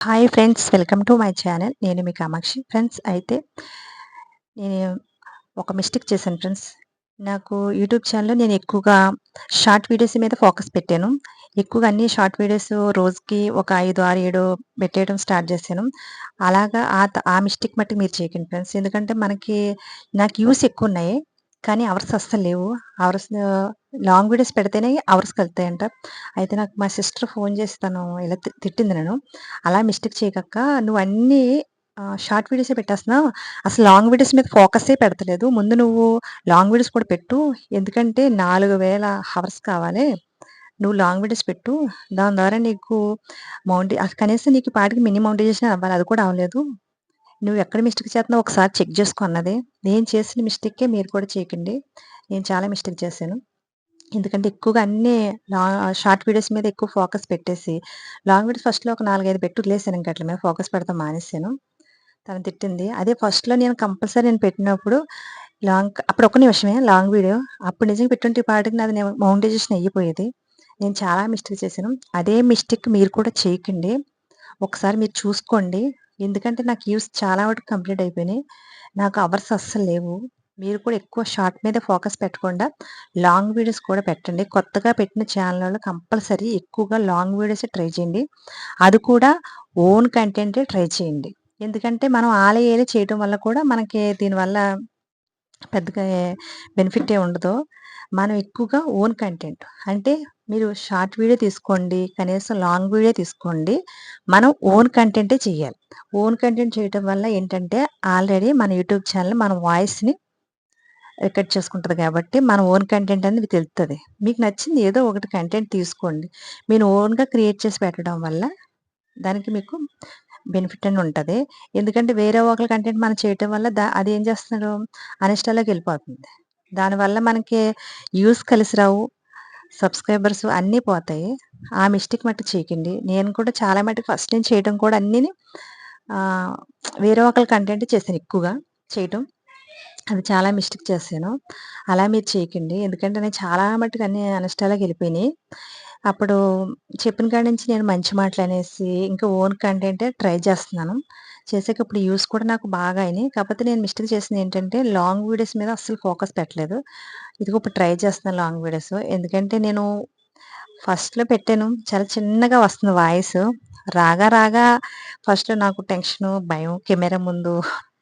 Hi friends welcome to my channel నేను మీ Kamakshi. Friends అయితే నేను ఒక మిస్టేక్ చేశాను ఫ్రెండ్స్ నాకు యూట్యూబ్ ఛానల్లో నేను ఎక్కువగా షార్ట్ వీడియోస్ మీద ఫోకస్ పెట్టాను. ఎక్కువగా అన్ని షార్ట్ వీడియోస్ రోజుకి ఒక ఐదు ఆరు ఏడు పెట్టేయడం స్టార్ట్ చేశాను. అలాగా ఆ ఆ మిస్టేక్ మట్టి మీరు చేయకండి ఫ్రెండ్స్ ఎందుకంటే మనకి నాకు యూస్ ఎక్కువ ఉన్నాయి కానీ అవర్స్ అస్సలు లేవు. అవర్స్ లాంగ్ వీడియోస్ పెడితేనే అవర్స్ కలుతాయంట. అయితే నాకు మా సిస్టర్ ఫోన్ చేసి తను ఇలా తిట్టింది నేను అలా మిస్టేక్ చేయకక్క నువ్వు అన్నీ షార్ట్ వీడియోసే పెట్టేస్తున్నావు. అసలు లాంగ్ వీడియోస్ మీద ఫోకసే పెడతలేదు. ముందు నువ్వు లాంగ్ వీడియోస్ కూడా పెట్టు. ఎందుకంటే నాలుగు వేల హవర్స్ కావాలి. నువ్వు లాంగ్ వీడియోస్ పెట్టు. దాని ద్వారా నీకు మౌంటే కనీసం నీకు పాటికి మినీ మౌంటైజేషన్ అవ్వాలి. అది కూడా అవ్వలేదు. నువ్వు ఎక్కడ మిస్టేక్ చేస్తున్నావు ఒకసారి చెక్ చేసుకో అన్నది. నేను చేసిన మిస్టేకే మీరు కూడా చేయకండి. నేను చాలా మిస్టేక్ చేశాను. ఎందుకంటే ఎక్కువగా అన్నీ షార్ట్ వీడియోస్ మీద ఎక్కువ ఫోకస్ పెట్టేసి లాంగ్ వీడియోస్ ఫస్ట్లో ఒక నాలుగైదు పెట్టి వదిలేసాను ఇంకా అట్ల మీద ఫోకస్ పెడతాం మానేసాను. తను తిట్టింది. అదే ఫస్ట్లో నేను కంపల్సరీ నేను పెట్టినప్పుడు లాంగ్ అప్పుడు ఒక నిమిషమే లాంగ్ వీడియో అప్పుడు నిజంగా పెట్టుంటే పాటికి నాది మౌంటైజేషన్ అయిపోయేది. నేను చాలా మిస్టేక్ చేశాను. అదే మిస్టేక్ మీరు కూడా చేయకండి. ఒకసారి మీరు చూసుకోండి. ఎందుకంటే నాకు యూస్ చాలా వరకు కంప్లీట్ అయిపోయినాయి. నాకు అవర్స్ అస్సలు లేవు. మీరు కూడా ఎక్కువ షార్ట్ మీద ఫోకస్ పెట్టకుండా లాంగ్ వీడియోస్ కూడా పెట్టండి. కొత్తగా పెట్టిన ఛానల్లో కంపల్సరీ ఎక్కువగా లాంగ్ వీడియోస్ ట్రై చేయండి. అది కూడా ఓన్ కంటెంటే ట్రై చేయండి. ఎందుకంటే మనం ఆలయాలు చేయడం వల్ల కూడా మనకి దీనివల్ల పెద్దగా బెనిఫిట్ ఏ ఉండదు. మనం ఎక్కువగా ఓన్ కంటెంట్. అంటే మీరు షార్ట్ వీడియో తీసుకోండి కనీసం లాంగ్ వీడియో తీసుకోండి. మనం ఓన్ కంటెంటే చేయాలి. ఓన్ కంటెంట్ చేయటం వల్ల ఏంటంటే ఆల్రెడీ మన యూట్యూబ్ ఛానల్ మన వాయిస్ని రికార్డ్ చేసుకుంటుంది కాబట్టి మన ఓన్ కంటెంట్ అనేది తెలుస్తుంది మీకు నచ్చింది ఏదో ఒకటి కంటెంట్ తీసుకోండి. మీరు ఓన్గా క్రియేట్ చేసి పెట్టడం వల్ల దానికి మీకు బెనిఫిట్ అని ఉంటుంది. ఎందుకంటే వేరే ఒకరి కంటెంట్ మనం చేయటం వల్ల దా అది ఏం చేస్తున్నారు? అనిష్టాలోకి వెళ్ళిపోతుంది. దానివల్ల మనకి యూస్ కలిసి రావు సబ్స్క్రైబర్స్ అన్నీ పోతాయి. ఆ మిస్టేక్ మట్టుకు చేయకండి. నేను కూడా చాలా మట్టుకు ఫస్ట్ నేను చేయడం కూడా అన్నీ వేరే ఒకరి కంటెంట్ చేశాను ఎక్కువగా చేయటం. అది చాలా మిస్టేక్ చేశాను. అలా మీరు చేయకండి. ఎందుకంటే నేను చాలా మట్టుకు అన్ని అనిష్టాలకు వెళ్ళిపోయినాయి. అప్పుడు చెప్పిన కాడి నుంచి నేను మంచి మాటలు అనేసి ఇంకా ఓన్ కంటెంటే ట్రై చేస్తున్నాను. చేసాక ఇప్పుడు యూస్ కూడా నాకు బాగా అయినాయి. కాకపోతే నేను మిస్టేక్ చేసింది ఏంటంటే లాంగ్ వీడియోస్ మీద అస్సలు ఫోకస్ పెట్టలేదు. ఇదిగో ఇప్పుడు ట్రై చేస్తున్నాను లాంగ్ వీడియోస్. ఎందుకంటే నేను ఫస్ట్లో పెట్టాను. చాలా చిన్నగా వస్తుంది వాయిస్. రాగా రాగా ఫస్ట్ నాకు టెన్షను భయం కెమెరా ముందు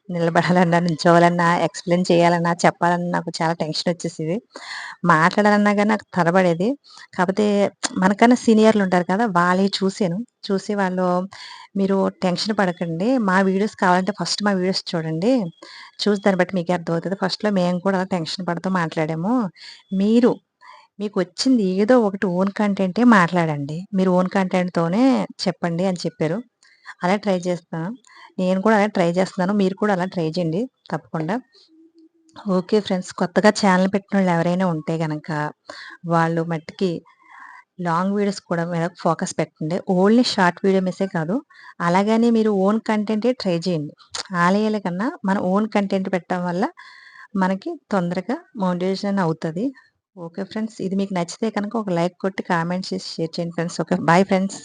నిలబడాలన్నా నిల్చోవాలన్నా ఎక్స్ప్లెయిన్ చేయాలన్నా చెప్పాలన్నా నాకు చాలా టెన్షన్ వచ్చేసేది. మాట్లాడాలన్నా కానీ నాకు తరబడేది కాకపోతే మనకన్నా సీనియర్లు ఉంటారు కదా వాళ్ళే చూసాను. చూసి వాళ్ళు మీరు టెన్షన్ పడకండి. మా వీడియోస్ కావాలంటే ఫస్ట్ మా వీడియోస్ చూడండి. చూసి దాన్ని బట్టి మీకు అర్థమవుతుంది. ఫస్ట్లో మేము కూడా అలా టెన్షన్ పడుతూ మాట్లాడాము. మీరు మీకు వచ్చింది ఏదో ఒకటి ఓన్ కంటెంటే మాట్లాడండి. మీరు ఓన్ కంటెంట్తోనే చెప్పండి అని చెప్పారు. అలా ట్రై చేస్తాను నేను కూడా అలా ట్రై చేస్తున్నాను. మీరు కూడా అలా ట్రై చేయండి. తప్పకుండా. Okay friends. కొత్తగా ఛానల్ పెట్టిన వాళ్ళు ఎవరైనా ఉంటే కనుక వాళ్ళు మట్టికి లాంగ్ వీడియోస్ కూడా మీద ఫోకస్ పెట్టండి. ఓన్లీ షార్ట్ వీడియో మిస్సే కాదు. అలాగనే మీరు ఓన్ కంటెంటే ట్రై చేయండి. ఆలయాల కన్నా మన ఓన్ కంటెంట్ పెట్టడం వల్ల మనకి తొందరగా మౌంటేషన్ అవుతుంది. Okay friends. ఇది మీకు నచ్చితే కనుక ఒక లైక్ కొట్టి కామెంట్ చేసి షేర్ చేయండి ఫ్రెండ్స్. ఓకే. Bye friends.